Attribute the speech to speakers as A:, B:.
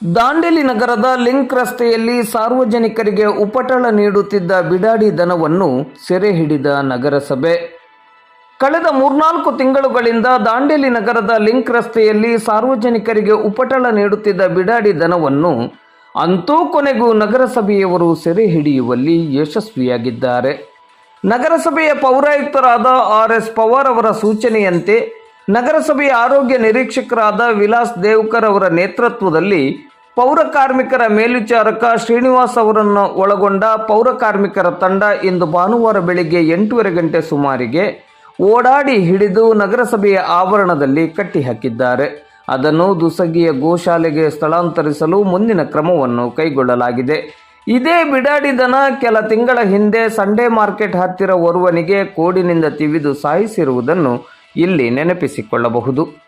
A: ದಾಂಡೇಲಿ ನಗರದ ಲಿಂಕ್ ರಸ್ತೆಯಲ್ಲಿ ಸಾರ್ವಜನಿಕರಿಗೆ ಉಪಟಳ ನೀಡುತ್ತಿದ್ದ ಬಿಡಾಡಿ ದನವನ್ನು ಸೆರೆ ಹಿಡಿದ ನಗರಸಭೆ. ಕಳೆದ ಮೂರ್ನಾಲ್ಕು ತಿಂಗಳುಗಳಿಂದ ದಾಂಡೇಲಿ ನಗರದ ಲಿಂಕ್ ರಸ್ತೆಯಲ್ಲಿ ಸಾರ್ವಜನಿಕರಿಗೆ ಉಪಟಳ ನೀಡುತ್ತಿದ್ದ ಬಿಡಾಡಿ ದನವನ್ನು ಅಂತೂ ಕೊನೆಗೂ ನಗರಸಭೆಯವರು ಸೆರೆ ಹಿಡಿಯುವಲ್ಲಿ ಯಶಸ್ವಿಯಾಗಿದ್ದಾರೆ. ನಗರಸಭೆಯ ಪೌರಾಯುಕ್ತರಾದ ಆರ್ ಎಸ್ ಪವಾರ್ ಅವರ ಸೂಚನೆಯಂತೆ ನಗರಸಭೆಯ ಆರೋಗ್ಯ ನಿರೀಕ್ಷಕರಾದ ವಿಲಾಸ್ ದೇವ್ಕರ್ ಅವರ ನೇತೃತ್ವದಲ್ಲಿ ಪೌರ ಕಾರ್ಮಿಕರ ಮೇಲ್ವಿಚಾರಕ ಶ್ರೀನಿವಾಸ್ ಅವರನ್ನು ಒಳಗೊಂಡ ಪೌರ ಕಾರ್ಮಿಕರ ತಂಡ ಇಂದು ಭಾನುವಾರ ಬೆಳಿಗ್ಗೆ ಎಂಟೂವರೆ ಗಂಟೆ ಸುಮಾರಿಗೆ ಓಡಾಡಿ ಹಿಡಿದು ನಗರಸಭೆಯ ಆವರಣದಲ್ಲಿ ಕಟ್ಟಿಹಾಕಿದ್ದಾರೆ. ಅದನ್ನು ದುಸಗಿಯ ಗೋಶಾಲೆಗೆ ಸ್ಥಳಾಂತರಿಸಲು ಮುಂದಿನ ಕ್ರಮವನ್ನು ಕೈಗೊಳ್ಳಲಾಗಿದೆ. ಇದೇ ಬಿಡಾಡಿ ದನ ಕೆಲ ತಿಂಗಳ ಹಿಂದೆ ಸಂಡೇ ಮಾರ್ಕೆಟ್ ಹತ್ತಿರ ಓರ್ವನಿಗೆ ಕೋಡಿನಿಂದ ತಿವಿದು ಸಾಯಿಸಿರುವುದನ್ನು ಇಲ್ಲಿ ನೆನಪಿಸಿಕೊಳ್ಳಬಹುದು.